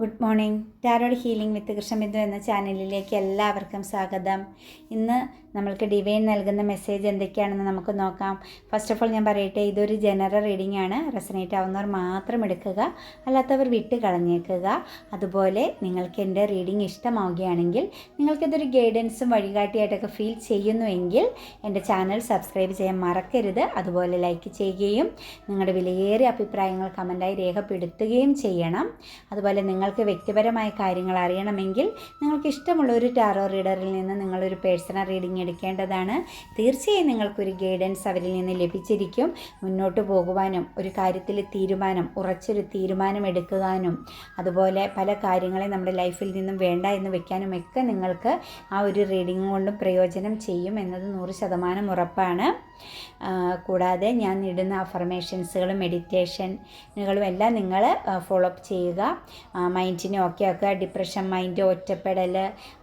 Good morning. Tarot healing with Krishnabindu എന്ന ചാനലിലേക്ക് എല്ലാവർക്കും സ്വാഗതം. ഇന്ന് നമ്മൾക്ക് ഡിവൈൻ നൽകുന്ന മെസ്സേജ് എന്തൊക്കെയാണെന്ന് നമുക്ക് നോക്കാം. ഫസ്റ്റ് ഓഫ് ഓൾ ഞാൻ പറയട്ടെ ഇതൊരു ജനറൽ റീഡിംഗ് ആണ്. റെസനേറ്റ് ആവുന്നവർ മാത്രം എടുക്കുക അല്ലാത്തവർ വിട്ട് കളഞ്ഞേക്കുക. അതുപോലെ നിങ്ങൾക്ക് എന്റെ റീഡിംഗ് ഇഷ്ടമാവുകയാണെങ്കിൽ നിങ്ങൾക്കിതൊരു ഗൈഡൻസും വഴികാട്ടിയായിട്ടൊക്കെ ഫീൽ ചെയ്യുന്നുവെങ്കിൽ എന്റെ ചാനൽ സബ്സ്ക്രൈബ് ചെയ്യാൻ മറക്കരുത്. അതുപോലെ ലൈക്ക് ചെയ്യുകയും നിങ്ങളുടെ വിലയേറിയ അഭിപ്രായങ്ങൾ കമന്റായി രേഖപ്പെടുത്തുകയും ചെയ്യണം. അതുപോലെ നിങ്ങൾക്ക് വ്യക്തിപരമായ കാര്യങ്ങൾ അറിയണമെങ്കിൽ നിങ്ങൾക്ക് ഇഷ്ടമുള്ള ഒരു ടാറോ റീഡറിൽ നിന്ന് നിങ്ങളൊരു പേഴ്സണൽ റീഡിംഗ് എടുക്കേണ്ടതാണ് തീർച്ചയായും നിങ്ങൾക്കൊരു ഗൈഡൻസ് അവരിൽ നിന്ന് ലഭിച്ചിരിക്കും. മുന്നോട്ട് പോകുവാനും ഒരു കാര്യത്തിൽ തീരുമാനം ഉറച്ചൊരു തീരുമാനം എടുക്കുവാനും അതുപോലെ പല കാര്യങ്ങളെ നമ്മുടെ ലൈഫിൽ നിന്നും വേണ്ട എന്ന് വെക്കാനും ഒക്കെ നിങ്ങൾക്ക് ആ ഒരു റീഡിംഗ് കൊണ്ടും പ്രയോജനം ചെയ്യും എന്നത് നൂറ് ശതമാനം ഉറപ്പാണ്. കൂടാതെ ഞാൻ ഇടുന്ന അഫർമേഷൻസുകളും മെഡിറ്റേഷനുകളും എല്ലാം നിങ്ങൾ ഫോളോ അപ്പ് ചെയ്യുക. മൈൻഡിനെ ഓക്കെ ആക്കുക. ഡിപ്രഷൻ മൈൻഡ് ഒറ്റപ്പെടൽ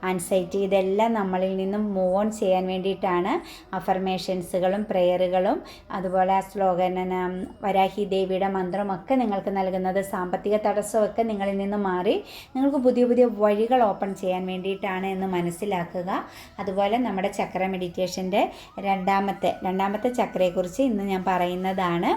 ആൻസൈറ്റി ഇതെല്ലാം നമ്മളിൽ നിന്നും മൂവ് ഓൺ ചെയ്യാൻ വേണ്ടിയിട്ടാണ് അഫർമേഷൻസുകളും പ്രെയറുകളും അതുപോലെ സ്ലോഗന വരാഹി ദേവിയുടെ മന്ത്രമൊക്കെ നിങ്ങൾക്ക് നൽകുന്നത് സാമ്പത്തിക തടസ്സമൊക്കെ നിങ്ങളിൽ നിന്ന് മാറി നിങ്ങൾക്ക് പുതിയ പുതിയ വഴികൾ ഓപ്പൺ ചെയ്യാൻ വേണ്ടിയിട്ടാണ് എന്ന് മനസ്സിലാക്കുക. അതുപോലെ നമ്മുടെ ചക്ര മെഡിറ്റേഷന്റെ രണ്ടാമത്തെ രണ്ടാമത്തെ ചക്രയെക്കുറിച്ച് ഇന്ന് ഞാൻ പറയുന്നതാണ്.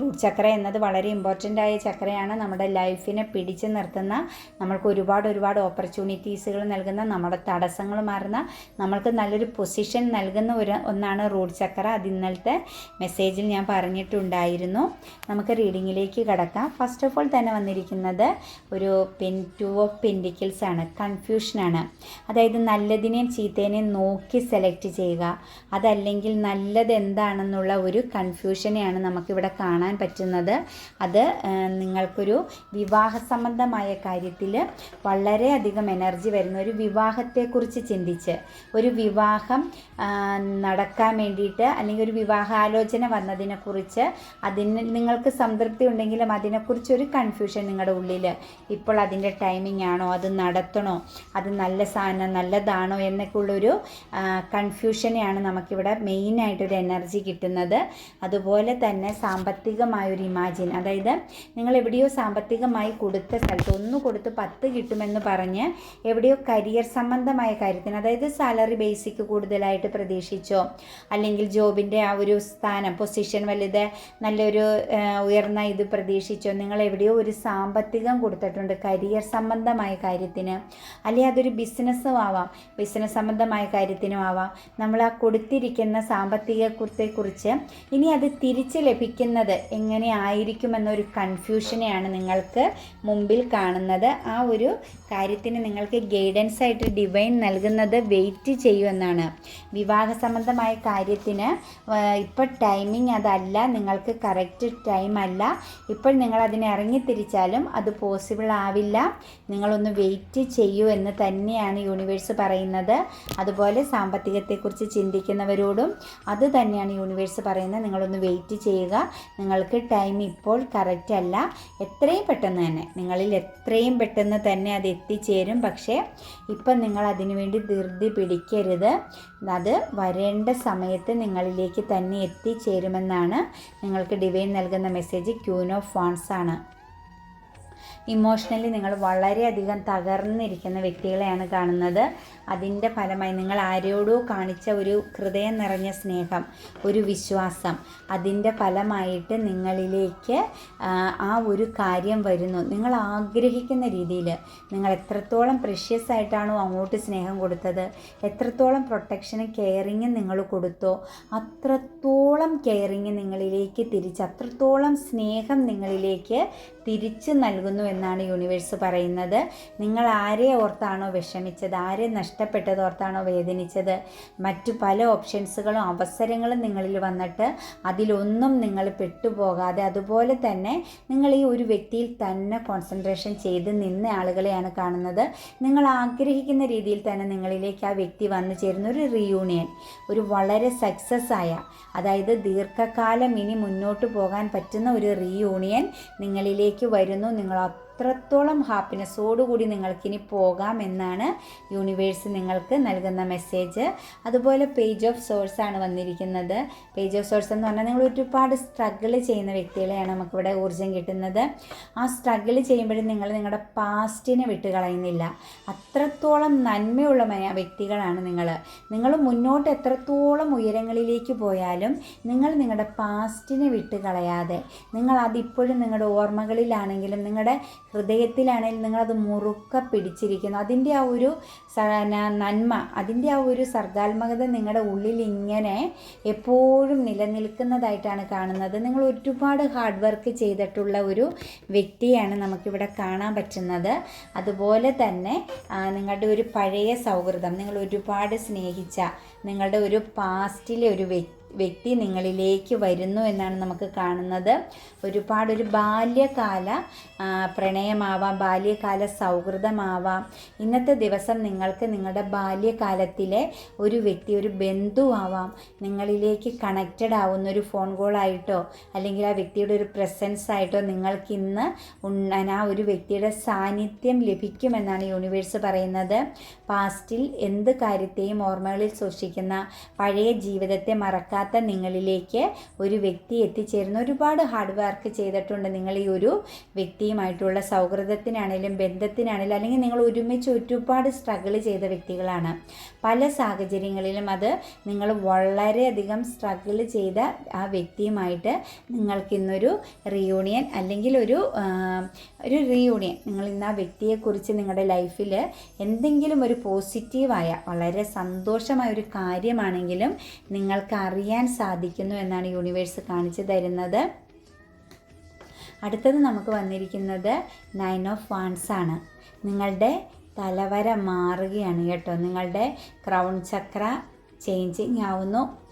റൂട്ട് ചക്ര എന്നത് വളരെ ഇമ്പോർട്ടന്റ് ആയ ചക്രയാണ്. നമ്മുടെ ലൈഫിനെ പിടിച്ചു നിർത്തുന്ന നമ്മൾക്ക് ഒരുപാട് ഒരുപാട് ഓപ്പർച്യൂണിറ്റീസുകൾ നൽകുന്ന നമ്മുടെ തടസ്സങ്ങൾ മാറുന്ന നമ്മൾക്ക് നല്ലൊരു പൊസിഷൻ നൽകുന്ന ഒരു ഒന്നാണ് റൂട്ട് ചക്ര. അത് ഇന്നലത്തെ മെസ്സേജിൽ ഞാൻ പറഞ്ഞിട്ടുണ്ടായിരുന്നു. നമുക്ക് റീഡിങ്ങിലേക്ക് കടക്കാം. ഫസ്റ്റ് ഓഫ് ഓൾ തന്നെ വന്നിരിക്കുന്നത് ഒരു പെൻ ടു ഓഫ് പെൻഡിക്കിൾസ് ആണ്. കൺഫ്യൂഷനാണ് അതായത് നല്ലതിനെയും ചീത്തേനെയും നോക്കി സെലക്ട് ചെയ്യുക. അതല്ലെങ്കിൽ നല്ലത് എന്താണെന്നുള്ള ഒരു കൺഫ്യൂഷനെയാണ് നമുക്കിവിടെ കാണാൻ പറ്റുന്നത്. അത് നിങ്ങൾക്കൊരു വിവാഹ സംബന്ധമായ കാര്യത്തിൽ വളരെയധികം എനർജി വരുന്ന ഒരു വിവാഹത്തെക്കുറിച്ച് ചിന്തിച്ച്. ഒരു വിവാഹം നടക്കാൻ വേണ്ടിയിട്ട് അല്ലെങ്കിൽ ഒരു വിവാഹാലോചന വന്നതിനെക്കുറിച്ച് അതിന് നിങ്ങൾക്ക് സംതൃപ്തി ഉണ്ടെങ്കിലും അതിനെക്കുറിച്ച് ഒരു കൺഫ്യൂഷൻ നിങ്ങളുടെ ഉള്ളിൽ. ഇപ്പോൾ അതിന്റെ ടൈമിംഗ് ആണോ? അത് നടത്തണോ? അത് നല്ല സാധനം നല്ലതാണോ? എന്നൊക്കെ ഉള്ളൊരു കൺഫ്യൂഷനെയാണ് നമുക്കിവിടെ മെയിനായിട്ടൊരു എനർജി കിട്ടുന്നത്. അതുപോലെ തന്നെ സാമ്പത്തികമായൊരു ഇമാജിൻ അതായത് നിങ്ങൾ എവിടെയോ സാമ്പത്തികമായി കൊടുത്ത സ്ഥലത്ത് ഒന്ന് കൊടുത്ത് പത്ത് കിട്ടുമെന്ന് പറഞ്ഞ് എവിടെയോ കരിയർ സംബന്ധമായ കാര്യത്തിന് അതായത് സാലറി ബേസിക്ക് കൂടുതലായിട്ട് പ്രതീക്ഷിച്ചോ? അല്ലെങ്കിൽ ജോബിന്റെ ആ ഒരു സ്ഥാനം പൊസിഷൻ വലുത് നല്ലൊരു ഉയർന്ന ഇത് പ്രതീക്ഷിച്ചോ? നിങ്ങൾ എവിടെയോ ഒരു സാമ്പത്തികം കൊടുത്തിട്ടുണ്ട് കരിയർ സംബന്ധമായ കാര്യത്തിന്. അല്ലെങ്കിൽ അതൊരു ബിസിനസ്സും ആവാം ബിസിനസ് സംബന്ധമായ കാര്യത്തിനും ആവാം. നമ്മൾ ആ കൊടുത്തിരിക്കുന്ന സാമ്പത്തികത്തെക്കുറിച്ച് ഇനി അത് തിരിച്ച് ലഭിക്കുന്നത് എങ്ങനെ ആയിരിക്കുമെന്നൊരു കൺഫ്യൂഷനെയാണ് നിങ്ങൾക്ക് മുമ്പിൽ കാണുന്നത്. ആ ഒരു കാര്യത്തിന് നിങ്ങൾക്ക് ഗൈഡൻസ് ആയിട്ട് ഡിവൈൻ നൽകുന്നത് വെയിറ്റ് ചെയ്യുമെന്നാണ്. വിവാഹ സംബന്ധമായ കാര്യത്തിന് ഇപ്പോൾ ടൈമിംഗ് അതല്ല നിങ്ങൾക്ക് കറക്റ്റ് ടൈം അല്ല. ഇപ്പോൾ നിങ്ങൾ അതിനെ ഇറങ്ങിത്തിരിച്ചാലും അത് പോസിബിൾ ആവില്ല. നിങ്ങളൊന്ന് വെയിറ്റ് ചെയ്യൂ എന്ന് തന്നെയാണ് യൂണിവേഴ്സ് പറയുന്നത്. അതുപോലെ സാമ്പത്തികത്തെക്കുറിച്ച് ചിന്തിക്കുന്നവരോടും അത് തന്നെയാണ് യൂണിവേഴ്സ് പറയുന്നത്. നിങ്ങളൊന്ന് വെയിറ്റ് ചെയ്യുക. നിങ്ങൾക്ക് ടൈം ഇപ്പോൾ കറക്റ്റ് അല്ല. എത്രയും പെട്ടെന്ന് തന്നെ നിങ്ങളിൽ എത്രയും പെട്ടെന്ന് തന്നെ അത് എത്തിച്ചേരും പക്ഷേ ഇപ്പം നിങ്ങൾ അതിനു വേണ്ടി ധൃതി പിടിക്കരുത്. അത് വരേണ്ട സമയത്ത് നിങ്ങളിലേക്ക് തന്നെ എത്തിച്ചേരുമെന്നാണ് നിങ്ങൾക്ക് ഡിവൈൻ നൽകുന്ന മെസ്സേജ് ക്യൂൻ ഓഫ് വാൺസ് ആണ്. ഇമോഷണലി നിങ്ങൾ വളരെയധികം തകർന്നിരിക്കുന്ന വ്യക്തികളെയാണ് കാണുന്നത്. അതിന്റെ ഫലമായി നിങ്ങൾ ആരോടോ കാണിച്ച ഒരു ഹൃദയം നിറഞ്ഞ സ്നേഹം ഒരു വിശ്വാസം അതിന്റെ ഫലമായിട്ട് നിങ്ങളിലേക്ക് ആ, ഒരു കാര്യം വരുന്നു. നിങ്ങൾ ആഗ്രഹിക്കുന്ന രീതിയിൽ നിങ്ങൾ എത്രത്തോളം പ്രഷ്യസ് ആയിട്ടാണോ അങ്ങോട്ട് സ്നേഹം കൊടുത്തത് എത്രത്തോളം പ്രൊട്ടക്ഷനും കെയറിങ്ങും നിങ്ങൾ കൊടുത്തോ അത്രത്തോളം കെയറിങ് നിങ്ങളിലേക്ക് തിരിച്ച് അത്രത്തോളം സ്നേഹം നിങ്ങളിലേക്ക് തിരിച്ച് നൽകുന്നു എന്നാണ് യൂണിവേഴ്സ് പറയുന്നത്. നിങ്ങൾ ആരെ ഓർത്താണോ വിഷമിച്ചത്? ആരെ നഷ്ടപ്പെട്ടത് ഓർത്താണോ വേദനിച്ചത്? മറ്റു പല ഓപ്ഷൻസുകളും അവസരങ്ങളും നിങ്ങളിൽ വന്നിട്ട് അതിലൊന്നും നിങ്ങൾ പെട്ടുപോകാതെ അതുപോലെ തന്നെ നിങ്ങൾ ഈ ഒരു വ്യക്തിയിൽ തന്നെ കോൺസെൻട്രേഷൻ ചെയ്ത് നിന്ന ആളുകളെയാണ് കാണുന്നത്. നിങ്ങൾ ആഗ്രഹിക്കുന്ന രീതിയിൽ തന്നെ നിങ്ങളിലേക്ക് ആ വ്യക്തി വന്നു ചേരുന്ന ഒരു റീയൂണിയൻ ഒരു വളരെ സക്സസ് ആയ അതായത് ദീർഘകാലം ഇനി മുന്നോട്ട് പോകാൻ പറ്റുന്ന ഒരു റീയൂണിയൻ നിങ്ങളിലേക്ക് വരുന്നു. നിങ്ങൾ അത്രത്തോളം ഹാപ്പിനെസ്സോടുകൂടി നിങ്ങൾക്കിനി പോകാം എന്നാണ് യൂണിവേഴ്സ് നിങ്ങൾക്ക് നൽകുന്ന മെസ്സേജ്. അതുപോലെ പേജ് ഓഫ് സോഴ്സ് ആണ് വന്നിരിക്കുന്നത്. പേജ് ഓഫ് സോഴ്സ് എന്ന് പറഞ്ഞാൽ നിങ്ങൾ ഒരുപാട് സ്ട്രഗിൾ ചെയ്യുന്ന വ്യക്തികളെയാണ് നമുക്കിവിടെ ഊർജം കിട്ടുന്നത്. ആ സ്ട്രഗിൾ ചെയ്യുമ്പോഴും നിങ്ങൾ നിങ്ങളുടെ പാസ്റ്റിനെ വിട്ടുകളയുന്നില്ല. അത്രത്തോളം നന്മയുള്ള വ്യക്തികളാണ് നിങ്ങൾ നിങ്ങൾ മുന്നോട്ട് എത്രത്തോളം ഉയരങ്ങളിലേക്ക് പോയാലും നിങ്ങൾ നിങ്ങളുടെ പാസ്റ്റിനെ വിട്ട് കളയാതെ നിങ്ങൾ അതിപ്പോഴും നിങ്ങളുടെ ഓർമ്മകളിലാണെങ്കിലും നിങ്ങളുടെ ഹൃദയത്തിലാണെങ്കിലും നിങ്ങളത് മുറുക്ക പിടിച്ചിരിക്കുന്നു അതിന്റെ ആ ഒരു നന്മ അതിന്റെ ആ ഒരു സർഗാത്മകത നിങ്ങളുടെ ഉള്ളിൽ ഇങ്ങനെ എപ്പോഴും നിലനിൽക്കുന്നതായിട്ടാണ് കാണുന്നത്. നിങ്ങൾ ഒരുപാട് ഹാർഡ് വർക്ക് ചെയ്തിട്ടുള്ള ഒരു വ്യക്തിയാണ് നമുക്കിവിടെ കാണാൻ പറ്റുന്നത്. അതുപോലെ തന്നെ നിങ്ങളുടെ ഒരു പഴയ സൗഹൃദം നിങ്ങൾ ഒരുപാട് സ്നേഹിച്ച നിങ്ങളുടെ ഒരു പാസ്റ്റിലെ ഒരു വ്യക്തി വ്യക്തി നിങ്ങളിലേക്ക് വരുന്നു എന്നാണ് നമുക്ക് കാണുന്നത്. ഒരുപാട് ഒരു ബാല്യകാല പ്രണയമാവാം ബാല്യകാല സൗഹൃദമാവാം. ഇന്നത്തെ ദിവസം നിങ്ങൾക്ക് നിങ്ങളുടെ ബാല്യകാലത്തിലെ ഒരു വ്യക്തി ഒരു ബന്ധുവാവാം നിങ്ങളിലേക്ക് കണക്റ്റഡ് ആവുന്ന ഒരു ഫോൺ കോളായിട്ടോ അല്ലെങ്കിൽ ആ വ്യക്തിയുടെ ഒരു പ്രസൻസ് ആയിട്ടോ നിങ്ങൾക്ക് ഇന്ന് ആ ഒരു വ്യക്തിയുടെ സാന്നിധ്യം ലഭിക്കുമെന്നാണ് യൂണിവേഴ്സ് പറയുന്നത്. പാസ്റ്റിൽ എന്ത് കാര്യത്തെയും ഓർമ്മകളിൽ സൂക്ഷിക്കുന്ന പഴയ ജീവിതത്തെ മറക്കാത്ത നിങ്ങളിലേക്ക് ഒരു വ്യക്തി എത്തിച്ചേരുന്ന. ഒരുപാട് ഹാർഡ് വർക്ക് ചെയ്തിട്ടുണ്ട് നിങ്ങൾ ഈ ഒരു വ്യക്തിയുമായിട്ടുള്ള സൗഹൃദത്തിനാണേലും ബന്ധത്തിനാണേലും അല്ലെങ്കിൽ നിങ്ങൾ ഒരുമിച്ച് ഒരുപാട് സ്ട്രഗിൾ ചെയ്ത വ്യക്തികളാണ്. പല സാഹചര്യങ്ങളിലും അത് നിങ്ങൾ വളരെയധികം സ്ട്രഗിൾ ചെയ്ത ആ വ്യക്തിയുമായിട്ട് നിങ്ങൾക്കിന്നൊരു റിയൂണിയൻ അല്ലെങ്കിൽ ഒരു ഒരു റിയൂണിയൻ നിങ്ങൾ ഇന്ന് ആ വ്യക്തിയെക്കുറിച്ച് നിങ്ങളുടെ ലൈഫിൽ എന്തെങ്കിലും ഒരു പോസിറ്റീവായ വളരെ സന്തോഷമായ ഒരു കാര്യമാണെങ്കിലും നിങ്ങൾക്ക് സാധിക്കുന്നു എന്നാണ് യൂണിവേഴ്സ് കാണിച്ചു തരുന്നത്. അടുത്തത് നമുക്ക് വന്നിരിക്കുന്നത് നയൻ ഓഫ് വാൺസ് ആണ്. നിങ്ങളുടെ തലവര മാറുകയാണ് കേട്ടോ. നിങ്ങളുടെ ക്രൗൺ ചക്ര ചേഞ്ചിങ് ആവുന്നു.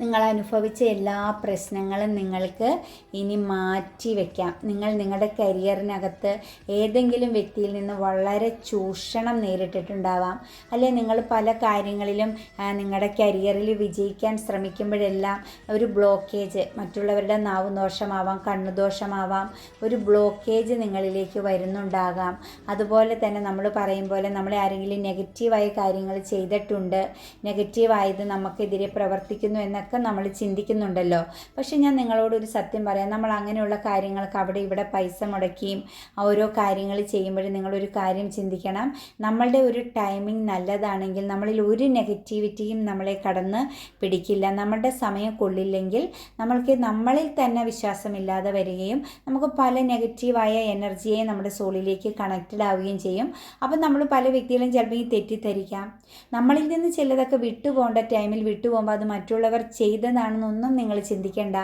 നിങ്ങൾ അനുഭവിച്ച എല്ലാ പ്രശ്നങ്ങളും നിങ്ങൾക്ക് ഇനി മാറ്റി വയ്ക്കാം നിങ്ങൾ നിങ്ങളുടെ കരിയറിനകത്ത് ഏതെങ്കിലും വ്യക്തിയിൽ നിന്ന് വളരെ ചൂഷണം നേരിട്ടിട്ടുണ്ടാവാം. അല്ലെ നിങ്ങൾ പല കാര്യങ്ങളിലും നിങ്ങളുടെ കരിയറിൽ വിജയിക്കാൻ ശ്രമിക്കുമ്പോഴെല്ലാം ഒരു ബ്ലോക്കേജ് മറ്റുള്ളവരുടെ നാവ് ദോഷമാവാം കണ്ണുദോഷമാവാം ഒരു ബ്ലോക്കേജ് നിങ്ങളിലേക്ക് വരുന്നുണ്ടാകാം. അതുപോലെ തന്നെ നമ്മൾ പറയും പോലെ നമ്മളെ ആരെങ്കിലും നെഗറ്റീവായ കാര്യങ്ങൾ ചെയ്തിട്ടുണ്ട്. നെഗറ്റീവായത് നമുക്കെതിരെ പ്രവർത്തിക്കുന്നു എന്നൊക്കെ നമ്മൾ ചിന്തിക്കുന്നുണ്ടല്ലോ. പക്ഷെ ഞാൻ നിങ്ങളോട് ഒരു സത്യം പറയാം. നമ്മൾ അങ്ങനെയുള്ള കാര്യങ്ങൾക്ക് അവിടെ ഇവിടെ പൈസ മുടക്കിയും ഓരോ കാര്യങ്ങൾ ചെയ്യുമ്പോഴും നിങ്ങളൊരു കാര്യം ചിന്തിക്കണം. നമ്മളുടെ ഒരു ടൈമിംഗ് നല്ലതാണെങ്കിൽ നമ്മളിൽ ഒരു നെഗറ്റിവിറ്റിയും നമ്മളെ കടന്ന് പിടിക്കില്ല. നമ്മളുടെ സമയം കൊള്ളില്ലെങ്കിൽ നമ്മൾക്ക് നമ്മളിൽ തന്നെ വിശ്വാസമില്ലാതെ വരികയും നമുക്ക് പല നെഗറ്റീവായ എനർജിയെ നമ്മുടെ സോളിലേക്ക് കണക്റ്റഡ് ആവുകയും ചെയ്യും. അപ്പം നമ്മൾ പല വ്യക്തികളും ചിലപ്പോൾ ഈ തെറ്റിദ്ധരിക്കാം. നമ്മളിൽ നിന്ന് ചിലതൊക്കെ വിട്ടുപോകേണ്ട ടൈമിൽ വിട്ടുപോകുമ്പോൾ അത് മറ്റുള്ളവർ ചെയ്തതാണെന്നൊന്നും നിങ്ങൾ ചിന്തിക്കേണ്ട.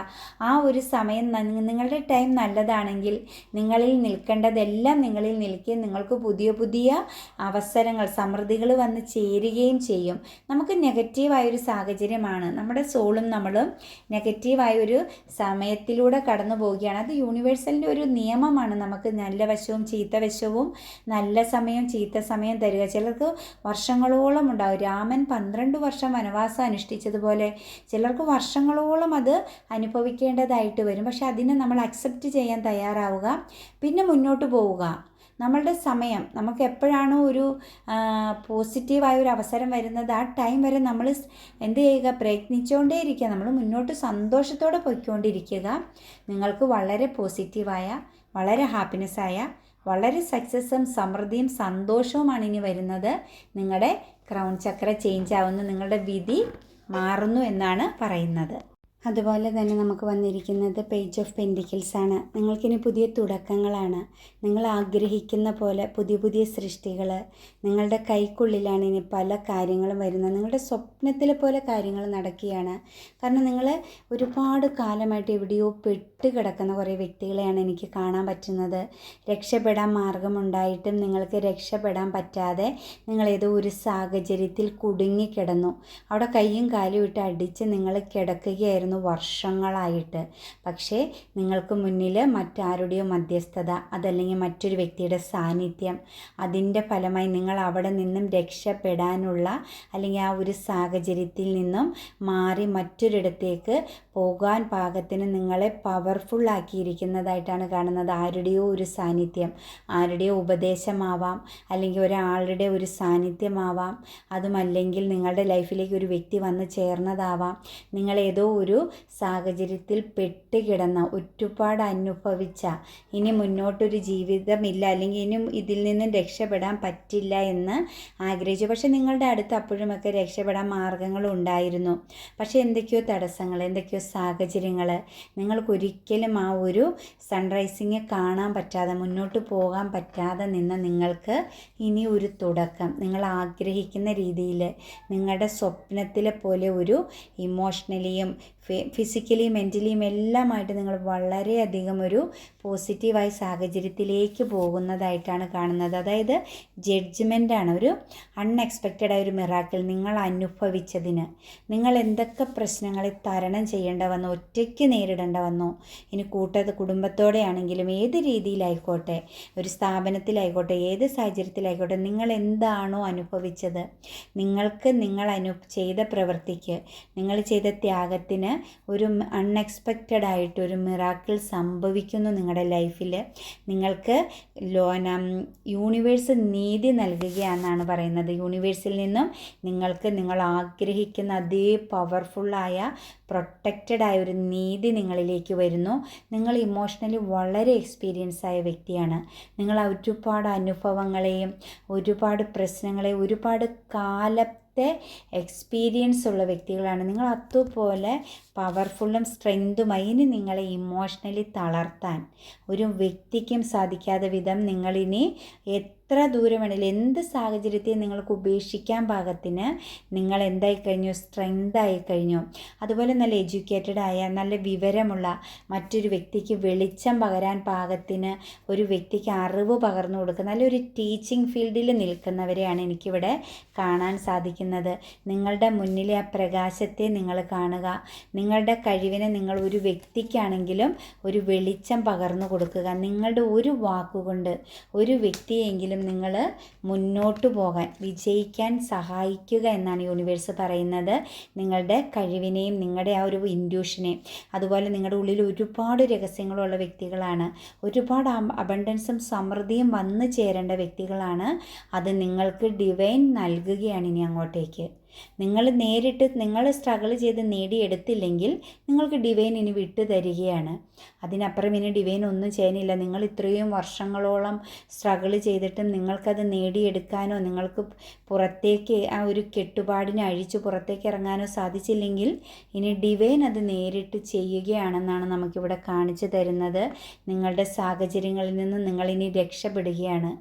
ആ ഒരു സമയം നിങ്ങളുടെ ടൈം നല്ലതാണെങ്കിൽ നിങ്ങളിൽ നിൽക്കേണ്ടതെല്ലാം നിങ്ങളിൽ നിൽക്കുകയും നിങ്ങൾക്ക് പുതിയ പുതിയ അവസരങ്ങൾ സമൃദ്ധികൾ വന്ന് ചേരുകയും ചെയ്യും. നമുക്ക് നെഗറ്റീവായൊരു സാഹചര്യമാണ്. നമ്മുടെ സോളും നമ്മളും നെഗറ്റീവായൊരു സമയത്തിലൂടെ കടന്നു പോവുകയാണ്. അത് യൂണിവേഴ്സലിന്റെ ഒരു നിയമമാണ്. നമുക്ക് നല്ല വശവും ചീത്ത വശവും നല്ല സമയം ചീത്ത സമയം തരിക. ചിലർക്ക് വർഷങ്ങളോളം ഉണ്ടാവും. രാമൻ പന്ത്രണ്ട് വർഷം വനവാസം അനുഷ്ഠിച്ചതുപോലെ ചിലർക്ക് വർഷങ്ങളോളം അത് അനുഭവിക്കേണ്ടതായിട്ട് വരും. പക്ഷെ അതിനെ നമ്മൾ അക്സെപ്റ്റ് ചെയ്യാൻ തയ്യാറാവുക. പിന്നെ മുന്നോട്ട് പോവുക. നമ്മളുടെ സമയം നമുക്ക് എപ്പോഴാണോ ഒരു പോസിറ്റീവായ ഒരു അവസരം വരുന്നത് ആ ടൈം വരെ നമ്മൾ എന്ത് ചെയ്യുക? പ്രയത്നിച്ചുകൊണ്ടേ ഇരിക്കുക നമ്മൾ മുന്നോട്ട് സന്തോഷത്തോടെ പോയിക്കൊണ്ടിരിക്കുക. നിങ്ങൾക്ക് വളരെ പോസിറ്റീവായ വളരെ ഹാപ്പിനെസ്സായ വളരെ സക്സസ്സും സമൃദ്ധിയും സന്തോഷവുമാണ് ഇനി വരുന്നത്. നിങ്ങളുടെ ക്രൗൺ ചക്ര ചേഞ്ച് ആവുന്ന. നിങ്ങളുടെ വിധി മാറുന്നു എന്നാണ് പറയുന്നത്. അതുപോലെ തന്നെ നമുക്ക് വന്നിരിക്കുന്നത് പേജ് ഓഫ് പെൻഡിക്കിൾസ് ആണ്. നിങ്ങൾക്കിനി പുതിയ തുടക്കങ്ങളാണ്. നിങ്ങൾ ആഗ്രഹിക്കുന്ന പോലെ പുതിയ പുതിയ സൃഷ്ടികൾ നിങ്ങളുടെ കൈക്കുള്ളിലാണ് ഇനി പല കാര്യങ്ങളും വരുന്നത്. നിങ്ങളുടെ സ്വപ്നത്തിലെ പോലെ കാര്യങ്ങൾ നടക്കുകയാണ്. കാരണം നിങ്ങൾ ഒരുപാട് കാലമായിട്ട് എവിടെയോ പെട്ട് കിടക്കുന്ന കുറേ വ്യക്തികളെയാണ് എനിക്ക് കാണാൻ പറ്റുന്നത്. രക്ഷപ്പെടാൻ മാർഗമുണ്ടായിട്ടും നിങ്ങൾക്ക് രക്ഷപ്പെടാൻ പറ്റാതെ നിങ്ങൾ ഏതോ ഒരു സാഹചര്യത്തിൽ കുടുങ്ങിക്കിടന്നു. അവിടെ കൈയും കാലും ഇട്ട് അടിച്ച് നിങ്ങൾ കിടക്കുകയായിരുന്നു വർഷങ്ങളായിട്ട്. പക്ഷേ നിങ്ങൾക്ക് മുന്നിൽ മറ്റാരുടെയോ മധ്യസ്ഥത അതല്ലെങ്കിൽ മറ്റൊരു വ്യക്തിയുടെ സാന്നിധ്യം അതിന്റെ ഫലമായി നിങ്ങൾ അവിടെ നിന്നും രക്ഷപ്പെടാനുള്ള അല്ലെങ്കിൽ ആ ഒരു സാഹചര്യത്തിൽ നിന്നും മാറി മറ്റൊരിടത്തേക്ക് പോകാൻ പാകത്തിന് നിങ്ങളെ പവർഫുൾ ആക്കിയിരിക്കുന്നതായിട്ടാണ് കാണുന്നത്. ആരുടെയോ ഒരു സാന്നിധ്യം ആരുടെയോ ഉപദേശമാവാം അല്ലെങ്കിൽ ഒരാളുടെ ഒരു സാന്നിധ്യമാവാം. അതുമല്ലെങ്കിൽ നിങ്ങളുടെ ലൈഫിലേക്ക് ഒരു വ്യക്തി വന്ന് ചേർന്നതാവാം. നിങ്ങൾ ഏതോ ഒരു സാഹചര്യത്തിൽ പെട്ടുകിടന്ന ഒരുപാട് അനുഭവിച്ച ഇനി മുന്നോട്ടൊരു ജീവിതമില്ല അല്ലെങ്കിൽ ഇനി ഇതിൽ നിന്നും രക്ഷപ്പെടാൻ പറ്റില്ല എന്ന് ആഗ്രഹിച്ചു. പക്ഷേ നിങ്ങളുടെ അടുത്ത് അപ്പോഴുമൊക്കെ രക്ഷപ്പെടാൻ മാർഗങ്ങളുണ്ടായിരുന്നു. പക്ഷേ എന്തൊക്കെയോ തടസ്സങ്ങൾ എന്തൊക്കെയോ സാഹചര്യങ്ങൾ നിങ്ങൾക്കൊരിക്കലും ആ ഒരു സൺറൈസിങ് കാണാൻ പറ്റാതെ മുന്നോട്ട് പോകാൻ പറ്റാതെ നിന്ന നിങ്ങൾക്ക് ഇനി ഒരു തുടക്കം. നിങ്ങൾ ആഗ്രഹിക്കുന്ന രീതിയിൽ നിങ്ങളുടെ സ്വപ്നത്തിലെ പോലെ ഒരു ഇമോഷണലിയും ഫിസിക്കലിയും മെന്റലിയും എല്ലാമായിട്ട് നിങ്ങൾ വളരെയധികം ഒരു പോസിറ്റീവായ സാഹചര്യത്തിലേക്ക് പോകുന്നതായിട്ടാണ് കാണുന്നത്. അതായത് ജഡ്ജ്മെന്റാണ് ഒരു അൺഎക്സ്പെക്റ്റഡ് ആയ ഒരു മിറാക്കിൾ നിങ്ങൾ അനുഭവിച്ചതിന്. നിങ്ങൾ എന്തൊക്കെ പ്രശ്നങ്ങളെ തരണം ചെയ്യേണ്ട വന്നോ ഒറ്റയ്ക്ക് നേരിടേണ്ട വന്നോ ഇനി കൂട്ടത് കുടുംബത്തോടെയാണെങ്കിലും ഏത് രീതിയിലായിക്കോട്ടെ ഒരു സ്ഥാപനത്തിലായിക്കോട്ടെ ഏത് സാഹചര്യത്തിലായിക്കോട്ടെ നിങ്ങൾ എന്താണോ അനുഭവിച്ചത് നിങ്ങൾക്ക് നിങ്ങൾ അനു ചെയ്ത പ്രവൃത്തിക്ക് നിങ്ങൾ ചെയ്ത ത്യാഗത്തിന് ഒരു അൺഎക്സ്പെക്റ്റഡ് ആയിട്ട് ഒരു മിറാക്കിൾ സംഭവിക്കുന്നു നിങ്ങളുടെ ലൈഫിൽ നിങ്ങൾക്ക് ലോന യൂണിവേഴ്സ് നീതി നൽകുകയാണെന്നാണ് പറയുന്നത്. യൂണിവേഴ്സിൽ നിന്നും നിങ്ങൾക്ക് നിങ്ങൾ ആഗ്രഹിക്കുന്ന അതേ പവർഫുള്ളായ പ്രൊട്ടക്റ്റഡ് ആയ ഒരു നീതി നിങ്ങളിലേക്ക് വരുന്നു. നിങ്ങൾ ഇമോഷണലി വളരെ എക്സ്പീരിയൻസ് ആയ വ്യക്തിയാണ്. നിങ്ങൾ ഒരുപാട് അനുഭവങ്ങളെയും ഒരുപാട് പ്രശ്നങ്ങളെയും ഒരുപാട് കാലത്തെ എക്സ്പീരിയൻസ് ഉള്ള വ്യക്തികളാണ്. നിങ്ങൾ അതുപോലെ പവർഫുള്ളും സ്ട്രെങ്തുമായി ഇനി നിങ്ങളെ ഇമോഷണലി തളർത്താൻ ഒരു വ്യക്തിക്കും സാധിക്കാത്ത വിധം നിങ്ങളിനി എത്ര ദൂരം വേണമെങ്കിലും എന്ത് സാഹചര്യത്തെയും നിങ്ങൾക്ക് ഉപേക്ഷിക്കാൻ പാകത്തിന് നിങ്ങൾ എന്തായി കഴിഞ്ഞു? സ്ട്രെങ്ത് ആയി കഴിഞ്ഞു. അതുപോലെ നല്ല എഡ്യൂക്കേറ്റഡ് ആയ നല്ല വിവരമുള്ള മറ്റൊരു വ്യക്തിക്ക് വെളിച്ചം പകരാൻ പാകത്തിന് ഒരു വ്യക്തിക്ക് അറിവ് പകർന്നു കൊടുക്കുന്ന നല്ലൊരു ടീച്ചിങ് ഫീൽഡിൽ നിൽക്കുന്നവരെയാണ് എനിക്കിവിടെ കാണാൻ സാധിക്കുന്നത്. നിങ്ങളുടെ മുന്നിലെ ആ പ്രകാശത്തെ നിങ്ങൾ കാണുക. നിങ്ങളുടെ കഴിവിനെ നിങ്ങൾ ഒരു വ്യക്തിക്കാണെങ്കിലും ഒരു വെളിച്ചം പകർന്നു കൊടുക്കുക. നിങ്ങളുടെ ഒരു വാക്കുകൊണ്ട് ഒരു വ്യക്തിയെങ്കിലും നിങ്ങൾ മുന്നോട്ട് പോകാൻ വിജയിക്കാൻ സഹായിക്കുക എന്നാണ് യൂണിവേഴ്സ് പറയുന്നത്. നിങ്ങളുടെ കഴിവിനെയും നിങ്ങളുടെ ആ ഒരു ഇൻഡ്യൂഷനെയും അതുപോലെ നിങ്ങളുടെ ഉള്ളിൽ ഒരുപാട് രഹസ്യങ്ങളുള്ള വ്യക്തികളാണ്. ഒരുപാട് അബണ്ടൻസും സമൃദ്ധിയും വന്നു ചേരേണ്ട വ്യക്തികളാണ്. അത് നിങ്ങൾക്ക് ഡിവൈൻ നൽകുകയാണ് ഇനി അങ്ങോട്ടേക്ക്. നിങ്ങൾ നേരിട്ട് നിങ്ങൾ സ്ട്രഗിൾ ചെയ്ത് നേടിയെടുത്തില്ലെങ്കിൽ നിങ്ങൾക്ക് ഡിവൈൻ ഇനി വിട്ടു തരികയാണ്. അതിനപ്പുറം ഇനി ഡിവൈൻ ഒന്നും ചെയ്യാനില്ല. നിങ്ങൾ ഇത്രയും വർഷങ്ങളോളം സ്ട്രഗിൾ ചെയ്തിട്ടും നിങ്ങൾക്കത് നേടിയെടുക്കാനോ നിങ്ങൾക്ക് പുറത്തേക്ക് ആ ഒരു കെട്ടുപാടിനെ അഴിച്ച് പുറത്തേക്ക് ഇറങ്ങാനോ സാധിച്ചില്ലെങ്കിൽ ഇനി ഡിവൈൻ അത് നേരിട്ട് ചെയ്യുകയാണെന്നാണ് നമുക്കിവിടെ കാണിച്ചു തരുന്നത്. നിങ്ങളുടെ സാഹചര്യങ്ങളിൽ നിന്ന് നിങ്ങളിനി രക്ഷപ്പെടുകയാണ്.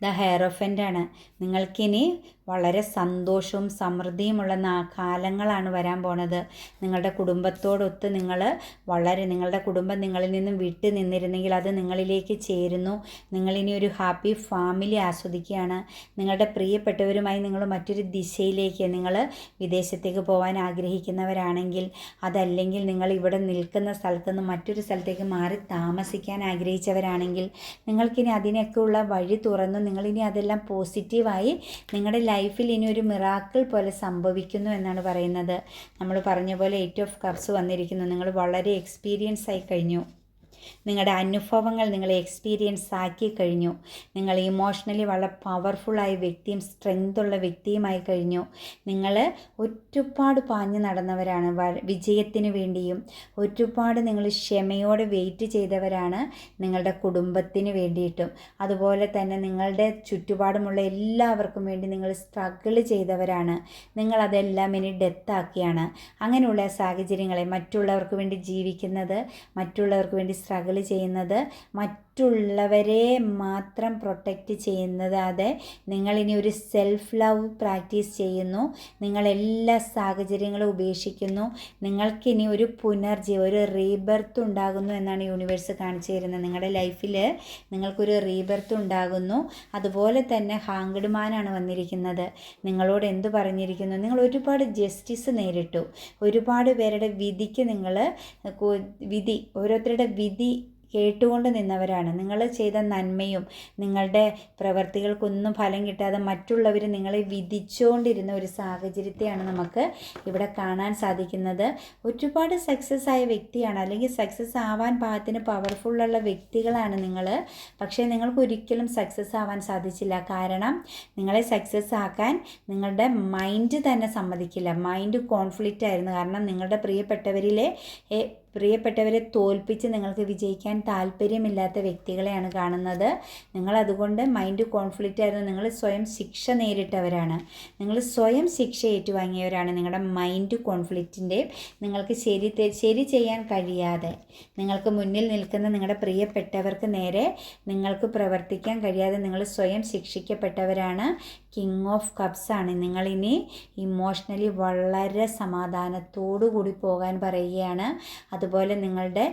ദ ഹെയർ ഹെയറോഫന്റാണ് നിങ്ങൾക്കിനി വളരെ സന്തോഷവും സമൃദ്ധിയുമുള്ള കാലങ്ങളാണ് വരാൻ പോണത്. നിങ്ങളുടെ കുടുംബത്തോടൊത്ത് നിങ്ങൾ വളരെ നിങ്ങളുടെ കുടുംബം നിങ്ങളിൽ നിന്നും വിട്ടു നിന്നിരുന്നെങ്കിൽ അത് നിങ്ങളിലേക്ക് ചേരുന്നു. നിങ്ങളിനി ഒരു ഹാപ്പി ഫാമിലി ആസ്വദിക്കുകയാണ്. നിങ്ങളുടെ പ്രിയപ്പെട്ടവരുമായി നിങ്ങൾ മറ്റൊരു ദിശയിലേക്ക് നിങ്ങൾ വിദേശത്തേക്ക് പോകാൻ ആഗ്രഹിക്കുന്നവരാണെങ്കിൽ അതല്ലെങ്കിൽ നിങ്ങൾ ഇവിടെ നിൽക്കുന്ന സ്ഥലത്ത് നിന്ന് മറ്റൊരു സ്ഥലത്തേക്ക് മാറി താമസിക്കാൻ ആഗ്രഹിച്ചവരാണെങ്കിൽ നിങ്ങൾക്കിനി അതിനൊക്കെയുള്ള വഴി തുറന്ന് നിങ്ങളിനി അതെല്ലാം പോസിറ്റീവായി നിങ്ങളുടെ ലൈഫിൽ ഇനി ഒരു മിറാക്കിൾ പോലെ സംഭവിക്കുന്നു എന്നാണ് പറയുന്നത്. നമ്മൾ പറഞ്ഞ പോലെ എയ്റ്റ് ഓഫ് കപ്സ് വന്നിരിക്കുന്നു. നിങ്ങൾ വളരെ എക്സ്പീരിയൻസ് ആയി കഴിഞ്ഞു. നിങ്ങളുടെ അനുഭവങ്ങൾ നിങ്ങൾ എക്സ്പീരിയൻസ് ആക്കി കഴിഞ്ഞു നിങ്ങൾ ഇമോഷണലി വളരെ പവർഫുള്ളായ വ്യക്തിയും സ്ട്രെങ്ത് ഉള്ള വ്യക്തിയുമായി കഴിഞ്ഞു. നിങ്ങൾ ഒരുപാട് പാഞ്ഞു നടന്നവരാണ്. വിജയത്തിന് വേണ്ടിയും ഒരുപാട് നിങ്ങൾ ക്ഷമയോടെ വെയിറ്റ് ചെയ്തവരാണ് നിങ്ങളുടെ കുടുംബത്തിന് വേണ്ടിയിട്ടും. അതുപോലെ തന്നെ നിങ്ങളുടെ ചുറ്റുപാടുമുള്ള എല്ലാവർക്കും വേണ്ടി നിങ്ങൾ സ്ട്രഗിൾ ചെയ്തവരാണ്. നിങ്ങൾ അതെല്ലാം ഇനി ഡെത്താക്കിയാണ് അങ്ങനെയുള്ള സാഹചര്യങ്ങളെ മറ്റുള്ളവർക്ക് വേണ്ടി ജീവിക്കുന്നത് മറ്റുള്ളവർക്ക് വേണ്ടി സ്ട്രഗിൾ ചെയ്യുന്നത്. മറ്റുള്ളവരെ മാത്രം പ്രൊട്ടക്റ്റ് ചെയ്യുന്നതാതെ നിങ്ങളിനി ഒരു സെൽഫ് ലവ് പ്രാക്ടീസ് ചെയ്യുന്നു. നിങ്ങൾ എല്ലാ സാഹചര്യങ്ങളും ഉപേക്ഷിക്കുന്നു. നിങ്ങൾക്കിനി ഒരു പുനർജീവ ഒരു റീബർത്ത് ഉണ്ടാകുന്നു എന്നാണ് യൂണിവേഴ്സ് കാണിച്ചു തരുന്നത്. നിങ്ങളുടെ ലൈഫിൽ നിങ്ങൾക്കൊരു റീബർത്ത് ഉണ്ടാകുന്നു. അതുപോലെ തന്നെ ഹാങ്കഡ്മാനാണ് വന്നിരിക്കുന്നത്. നിങ്ങളോട് എന്ത് പറഞ്ഞിരിക്കുന്നു? നിങ്ങൾ ഒരുപാട് ജസ്റ്റിസ് നേരിട്ടു. ഒരുപാട് പേരുടെ വിധിക്ക് നിങ്ങൾ വിധി ഓരോരുത്തരുടെ വിധി കേട്ടുകൊണ്ട് നിന്നവരാണ്. നിങ്ങൾ ചെയ്ത നന്മയും നിങ്ങളുടെ പ്രവർത്തികൾക്കൊന്നും ഫലം കിട്ടാതെ മറ്റുള്ളവർ നിങ്ങളെ വിധിച്ചുകൊണ്ടിരുന്ന ഒരു സാഹചര്യത്തെയാണ് നമുക്ക് ഇവിടെ കാണാൻ സാധിക്കുന്നത്. ഒരുപാട് സക്സസ് ആയ വ്യക്തിയാണ്. അല്ലെങ്കിൽ സക്സസ് ആവാൻ പാകത്തിന് പവർഫുള്ളുള്ള വ്യക്തികളാണ് നിങ്ങൾ. പക്ഷേ നിങ്ങൾക്ക് ഒരിക്കലും സക്സസ് ആവാൻ സാധിച്ചില്ല. കാരണം നിങ്ങളെ സക്സസ് ആക്കാൻ നിങ്ങളുടെ മൈൻഡ് തന്നെ സമ്മതിക്കില്ല. മൈൻഡ് കോൺഫ്ലിക്റ്റ് ആയിരുന്നു. കാരണം നിങ്ങളുടെ പ്രിയപ്പെട്ടവരിലെ പ്രിയപ്പെട്ടവരെ തോൽപ്പിച്ച് നിങ്ങൾക്ക് വിജയിക്കാൻ താല്പര്യമില്ലാത്ത വ്യക്തികളെയാണ് കാണുന്നത്. നിങ്ങൾ അതുകൊണ്ട് മൈൻഡ് കോൺഫ്ലിക്റ്റ് ആയിരുന്നു. നിങ്ങൾ സ്വയം ശിക്ഷ നേരിട്ടവരാണ്. നിങ്ങൾ സ്വയം ശിക്ഷ ഏറ്റുവാങ്ങിയവരാണ് നിങ്ങളുടെ മൈൻഡ് കോൺഫ്ലിക്റ്റിന്റെ നിങ്ങൾക്ക് ശരി ശരി ചെയ്യാൻ കഴിയാതെ നിങ്ങൾക്ക് മുന്നിൽ നിൽക്കുന്ന നിങ്ങളുടെ പ്രിയപ്പെട്ടവർക്ക് നേരെ നിങ്ങൾക്ക് പ്രവർത്തിക്കാൻ കഴിയാതെ നിങ്ങൾ സ്വയം ശിക്ഷിക്കപ്പെട്ടവരാണ്. കിങ് ഓഫ് കപ്സ് ആണ്. നിങ്ങളിനി ഇമോഷണലി വളരെ സമാധാനത്തോടു കൂടി പോകാൻ പറയുകയാണ്. അതുപോലെ നിങ്ങളുടെ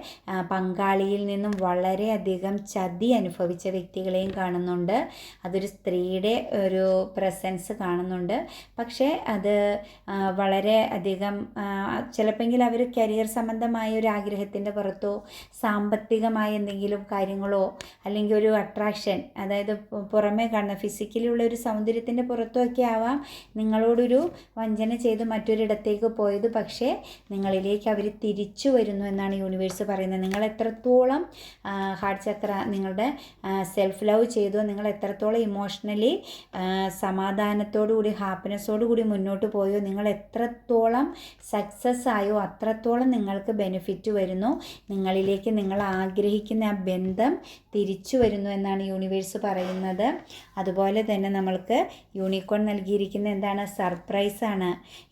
പങ്കാളിയിൽ നിന്നും വളരെയധികം ചതി അനുഭവിച്ച വ്യക്തികളെയും കാണുന്നുണ്ട്. അതൊരു സ്ത്രീയുടെ ഒരു പ്രസൻസ് കാണുന്നുണ്ട്. പക്ഷേ അത് വളരെ അധികം ചിലപ്പോൾ അവർ കരിയർ സംബന്ധമായ ഒരു ആഗ്രഹത്തിന്റെ പുറത്തോ സാമ്പത്തികമായ എന്തെങ്കിലും കാര്യങ്ങളോ അല്ലെങ്കിൽ ഒരു അട്രാക്ഷൻ അതായത് പുറമേ കാണുന്ന ഫിസിക്കലി ഉള്ള ഒരു സൗന്ദര്യത്തിന്റെ പുറത്തോ ഒക്കെ ആവാം. നിങ്ങളോടൊരു വഞ്ചന ചെയ്ത് മറ്റൊരിടത്തേക്ക് പോയത്. പക്ഷേ നിങ്ങളിലേക്ക് അവർ തിരിച്ചു വരുന്നു. എന്നാണ് യൂണിവേഴ്സ് പറയുന്നത്. നിങ്ങൾ എത്രത്തോളം ഹാർട്ട് ചക്ര നിങ്ങളുടെ സെൽഫ് ലവ് ചെയ്തോ നിങ്ങൾ എത്രത്തോളം ഇമോഷണലി സമാധാനത്തോടുകൂടി ഹാപ്പിനെസ്സോടുകൂടി മുന്നോട്ട് പോയോ നിങ്ങൾ എത്രത്തോളം സക്സസ് ആയോ അത്രത്തോളം നിങ്ങൾക്ക് ബെനിഫിറ്റ് വരുന്നു. നിങ്ങളിലേക്ക് നിങ്ങൾ ആഗ്രഹിക്കുന്ന ആ ബന്ധം തിരിച്ചു വരുന്നു എന്നാണ് യൂണിവേഴ്സ് പറയുന്നത്. അതുപോലെ തന്നെ നമ്മൾക്ക് യൂണിക്കോൺ നൽകിയിരിക്കുന്ന എന്താണ്? സർപ്രൈസാണ്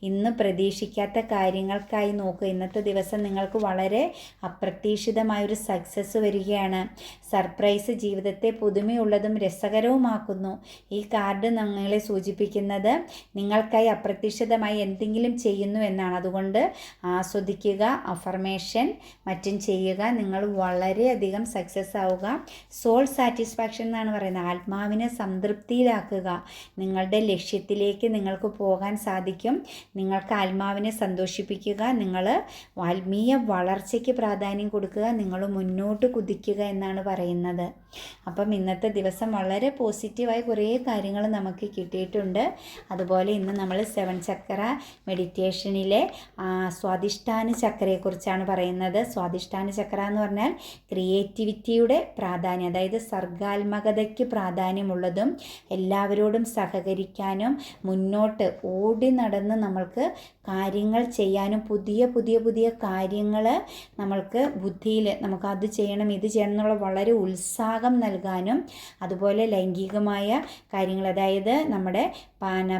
ഇന്ന് പ്രതീക്ഷിക്കാത്ത കാര്യങ്ങൾക്കായി നോക്കുക ഇന്നത്തെ ദിവസം നിങ്ങൾക്ക് വളരെ അപ്രതീക്ഷിതമായൊരു സക്സസ് വരികയാണ്. സർപ്രൈസ് ജീവിതത്തെ പുതുമയുള്ളതും രസകരവുമാക്കുന്നു. ഈ കാർഡ് നിങ്ങളെ സൂചിപ്പിക്കുന്നത് നിങ്ങൾക്കായി അപ്രതീക്ഷിതമായി എന്തെങ്കിലും ചെയ്യുന്നു എന്നാണ്. അതുകൊണ്ട് ആസ്വദിക്കുക അഫർമേഷൻ മറ്റും ചെയ്യുക. നിങ്ങൾ വളരെയധികം സക്സസ് ആവുക. സോൾ സാറ്റിസ്ഫാക്ഷൻ എന്നാണ് പറയുന്നത്. ആത്മാവിനെ സംതൃപ്തിയിലാക്കുക. നിങ്ങളുടെ ലക്ഷ്യത്തിലേക്ക് നിങ്ങൾക്ക് പോകാൻ സാധിക്കും. നിങ്ങൾക്ക് ആത്മാവിനെ സന്തോഷിപ്പിക്കുക. നിങ്ങൾ ആത്മീയ വളർച്ചയ്ക്ക് പ്രാധാന്യം കൊടുക്കുക നിങ്ങൾ മുന്നോട്ട് കുതിക്കുക എന്നാണ് പറയുന്നത്. അപ്പം ഇന്നത്തെ ദിവസം വളരെ പോസിറ്റീവായ കുറേ കാര്യങ്ങൾ നമുക്ക് കിട്ടിയിട്ടുണ്ട്. അതുപോലെ ഇന്ന് നമ്മൾ സെവൻ ചക്ര മെഡിറ്റേഷനിലെ സ്വാധിഷ്ഠാന ചക്രയെക്കുറിച്ചാണ് പറയുന്നത്. സ്വാധിഷ്ഠാന ചക്ര എന്ന് പറഞ്ഞാൽ ക്രിയേറ്റിവിറ്റിയുടെ പ്രാധാന്യം അതായത് സർഗാത്മകതയ്ക്ക് പ്രാധാന്യമുള്ളതും എല്ലാവരോടും സഹകരിക്കാനും മുന്നോട്ട് ഓടി നടന്ന് നമ്മൾക്ക് കാര്യങ്ങൾ ചെയ്യാനും പുതിയ പുതിയ പുതിയ കാര്യങ്ങൾ നമ്മൾക്ക് ബുദ്ധിയിൽ നമുക്ക് അത് ചെയ്യണം ഇത് ചെയ്യണം എന്നുള്ള വളരെ ഉത്സാഹം നൽകാനും അതുപോലെ ലൈംഗികമായ കാര്യങ്ങൾ അതായത് നമ്മുടെ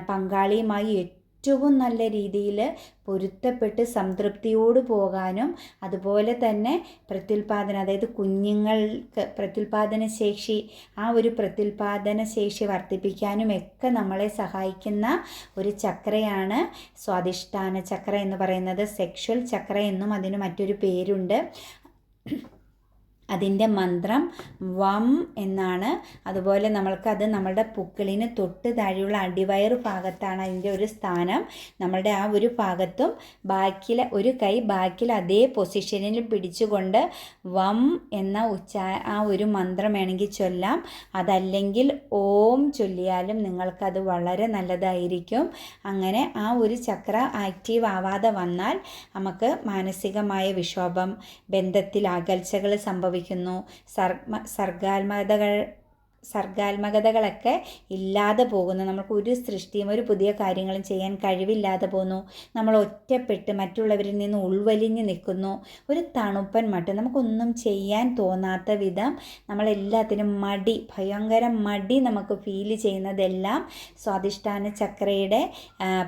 പങ്കാളിയുമായി ഏറ്റവും നല്ല രീതിയിൽ പൊരുത്തപ്പെട്ട് സംതൃപ്തിയോട് പോകാനും അതുപോലെ തന്നെ പ്രത്യുൽപാദനം അതായത് കുഞ്ഞുങ്ങൾക്ക് പ്രത്യുൽപാദന ശേഷി ആ ഒരു പ്രത്യുൽപാദന ശേഷി വർദ്ധിപ്പിക്കാനും ഒക്കെ നമ്മളെ സഹായിക്കുന്ന ഒരു ചക്രയാണ് സ്വാധിഷ്ഠാന ചക്ര എന്ന് പറയുന്നത്. സെക്ഷൽ ചക്ര എന്നും അതിന് മറ്റൊരു പേരുണ്ട്. അതിന്റെ മന്ത്രം വം എന്നാണ്. അതുപോലെ നമ്മൾക്കത് നമ്മളുടെ പുക്കിളിന് തൊട്ട് താഴെയുള്ള അടിവയർ ഭാഗത്താണ് അതിന്റെ ഒരു സ്ഥാനം. നമ്മളുടെ ആ ഒരു ഭാഗത്തും ബാക്കിൽ ഒരു കൈ ബാക്കിൽ അതേ പൊസിഷനിൽ പിടിച്ചുകൊണ്ട് വം എന്ന ഉച്ച ആ ഒരു മന്ത്രം വേണമെങ്കിൽ ചൊല്ലാം. അതല്ലെങ്കിൽ ഓം ചൊല്ലിയാലും നിങ്ങൾക്കത് വളരെ നല്ലതായിരിക്കും. അങ്ങനെ ആ ഒരു ചക്ര ആക്റ്റീവ് ആവാതെ വന്നാൽ നമുക്ക് മാനസികമായ വിക്ഷോഭം ബന്ധത്തിൽ അകൽച്ചകൾ സംഭവിക്കും. സംഭവിക്കുന്നു. സർഗ സർഗാത്മകതകൾ സർഗാത്മകതകളൊക്കെ ഇല്ലാതെ പോകുന്നു. നമുക്ക് ഒരു സൃഷ്ടിയും ഒരു പുതിയ കാര്യങ്ങളും ചെയ്യാൻ കഴിവില്ലാതെ പോകുന്നു. നമ്മൾ ഒറ്റപ്പെട്ട് മറ്റുള്ളവരിൽ നിന്ന് ഉൾവലിഞ്ഞ് നിൽക്കുന്നു. ഒരു തണുപ്പൻ മട്ട് നമുക്കൊന്നും ചെയ്യാൻ തോന്നാത്ത വിധം നമ്മളെല്ലാത്തിനും മടി ഭയങ്കര മടി നമുക്ക് ഫീൽ ചെയ്യുന്നതെല്ലാം സ്വാധിഷ്ഠാന ചക്രയുടെ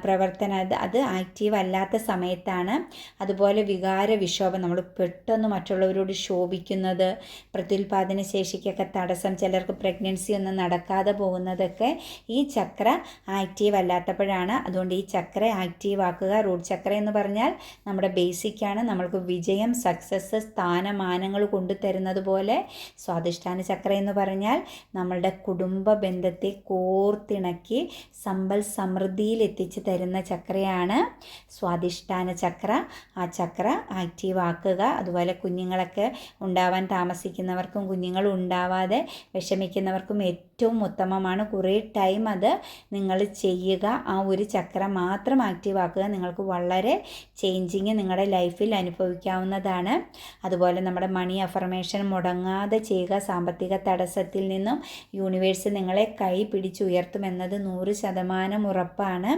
പ്രവർത്തന. അത് അത് ആക്റ്റീവ് അല്ലാത്ത സമയത്താണ്. അതുപോലെ വികാര വിക്ഷോഭം. നമ്മൾ പെട്ടെന്ന് മറ്റുള്ളവരോട് ശോഭിക്കുന്നത് പ്രത്യുൽപാദന ശേഷിക്കൊക്കെ തടസ്സം ചിലർക്ക് പ്രഗ്ന പ്രഗ്നൻസി ഒന്നും നടക്കാതെ പോകുന്നതൊക്കെ ഈ ചക്ര ആക്റ്റീവ് അല്ലാത്തപ്പോഴാണ്. അതുകൊണ്ട് ഈ ചക്ര ആക്റ്റീവ് ആക്കുക റൂട്ട് ചക്ര എന്ന് പറഞ്ഞാൽ നമ്മുടെ ബേസിക്കാണ് നമ്മൾക്ക് വിജയം സക്സസ് സ്ഥാനമാനങ്ങൾ കൊണ്ടുതരുന്നത് പോലെ സ്വാധിഷ്ഠാന ചക്ര എന്ന് പറഞ്ഞാൽ നമ്മളുടെ കുടുംബ ബന്ധത്തെ കോർത്തിണക്കി സമ്പൽ സമൃദ്ധിയിൽ എത്തിച്ചു തരുന്ന ചക്രയാണ് സ്വാധിഷ്ഠാന ചക്ര. ആ ചക്ര ആക്റ്റീവ് ആക്കുക. അതുപോലെ കുഞ്ഞുങ്ങളൊക്കെ ഉണ്ടാവാൻ താമസിക്കുന്നവർക്കും കുഞ്ഞുങ്ങൾ ഉണ്ടാവാതെ വിഷമിക്കുന്നവർക്കും ഏറ്റവും ഉത്തമമാണ്. കുറേ ടൈം അത് നിങ്ങൾ ചെയ്യുക. ആ ഒരു ചക്രം മാത്രം ആക്റ്റീവ് ആക്കുക. നിങ്ങൾക്ക് വളരെ ചേഞ്ചിങ് നിങ്ങളുടെ ലൈഫിൽ അനുഭവിക്കാവുന്നതാണ്. അതുപോലെ നമ്മുടെ മണി അഫർമേഷൻ മുടങ്ങാതെ ചെയ്യുക. സാമ്പത്തിക തടസ്സത്തിൽ നിന്നും യൂണിവേഴ്സ് നിങ്ങളെ കൈ പിടിച്ചുയർത്തുമെന്നത് നൂറ് ശതമാനം ഉറപ്പാണ്.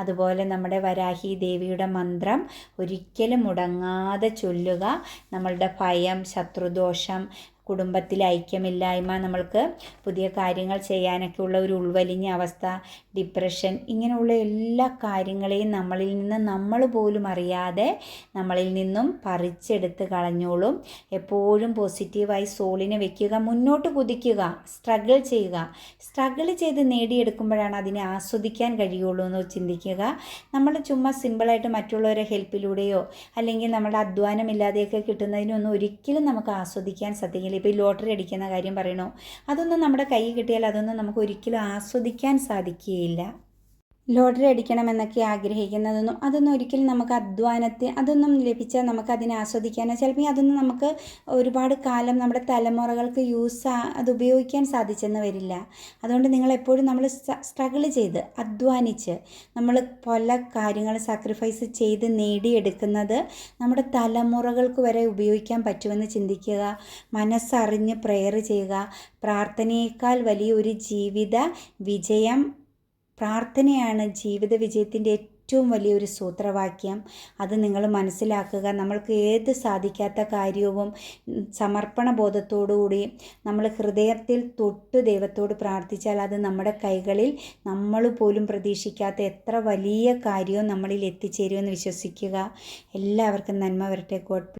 അതുപോലെ നമ്മുടെ വരാഹി ദേവിയുടെ മന്ത്രം ഒരിക്കലും മുടങ്ങാതെ ചൊല്ലുക. നമ്മളുടെ ഭയം ശത്രുദോഷം കുടുംബത്തിൽ ഐക്യമില്ലായ്മ നമ്മൾക്ക് പുതിയ കാര്യങ്ങൾ ചെയ്യാനൊക്കെ ഉള്ള ഒരു ഉൾവലിഞ്ഞ അവസ്ഥ ഡിപ്രഷൻ ഇങ്ങനെയുള്ള എല്ലാ കാര്യങ്ങളെയും നമ്മളിൽ നിന്ന് നമ്മൾ പോലും അറിയാതെ നമ്മളിൽ നിന്നും പറിച്ചെടുത്ത് കളഞ്ഞോളും. എപ്പോഴും പോസിറ്റീവായി സോളിനെ വെക്കുക മുന്നോട്ട് കുതിക്കുക സ്ട്രഗിൾ ചെയ്യുക. സ്ട്രഗിൾ ചെയ്ത് നേടിയെടുക്കുമ്പോഴാണ് അതിനെ ആസ്വദിക്കാൻ കഴിയുള്ളൂ എന്ന് ചിന്തിക്കുക. നമ്മൾ ചുമ്മാ സിമ്പിളായിട്ട് മറ്റുള്ളവരെ ഹെൽപ്പിലൂടെയോ അല്ലെങ്കിൽ നമ്മുടെ അധ്വാനമില്ലാതെയൊക്കെ കിട്ടുന്നതിനൊന്നും ഒരിക്കലും നമുക്ക് ആസ്വദിക്കാൻ സാധിക്കില്ല ഇപ്പോൾ ഈ ലോട്ടറി അടിക്കുന്ന കാര്യം പറയണോ? അതൊന്നും നമ്മുടെ കൈ കിട്ടിയാൽ അതൊന്നും നമുക്ക് ഒരിക്കലും ആസ്വദിക്കാൻ സാധിക്കുകയില്ല. ലോട്ടറി അടിക്കണമെന്നൊക്കെ ആഗ്രഹിക്കുന്നതൊന്നും അതൊന്നും ഒരിക്കലും നമുക്ക് അധ്വാനത്തെ അതൊന്നും ലഭിച്ചാൽ നമുക്ക് അതിനെ ആസ്വദിക്കാനോ ചിലപ്പോൾ അതൊന്നും നമുക്ക് ഒരുപാട് കാലം നമ്മുടെ തലമുറകൾക്ക് യൂസ് അത് ഉപയോഗിക്കാൻ സാധിച്ചെന്ന് വരില്ല. അതുകൊണ്ട് നിങ്ങൾ എപ്പോഴും നമ്മൾ സ്ട്രഗിൾ ചെയ്ത് അധ്വാനിച്ച് നമ്മൾ പല കാര്യങ്ങൾ സാക്രിഫൈസ് ചെയ്ത് നേടിയെടുക്കുന്നത് നമ്മുടെ തലമുറകൾക്ക് വരെ ഉപയോഗിക്കാൻ പറ്റുമെന്ന് ചിന്തിക്കുക മനസ്സറിഞ്ഞ് പ്രെയർ ചെയ്യുക പ്രാർത്ഥനയേക്കാൾ വലിയൊരു ജീവിത വിജയം പ്രാർത്ഥനയാണ് ജീവിത വിജയത്തിന്റെ ഏറ്റവും വലിയൊരു സൂത്രവാക്യം. അത് നിങ്ങൾ മനസ്സിലാക്കുക. നമ്മൾക്ക് ഏത് സാധിക്കാത്ത കാര്യവും സമർപ്പണ ബോധത്തോടുകൂടി നമ്മൾ ഹൃദയത്തിൽ തൊട്ട് ദൈവത്തോട് പ്രാർത്ഥിച്ചാൽ അത് നമ്മുടെ കൈകളിൽ നമ്മൾ പോലും പ്രതീക്ഷിക്കാത്ത എത്ര വലിയ കാര്യവും നമ്മളിൽ എത്തിച്ചേരുമെന്ന് വിശ്വസിക്കുക. എല്ലാവർക്കും നന്മ വരട്ടെ. ഗോഡ്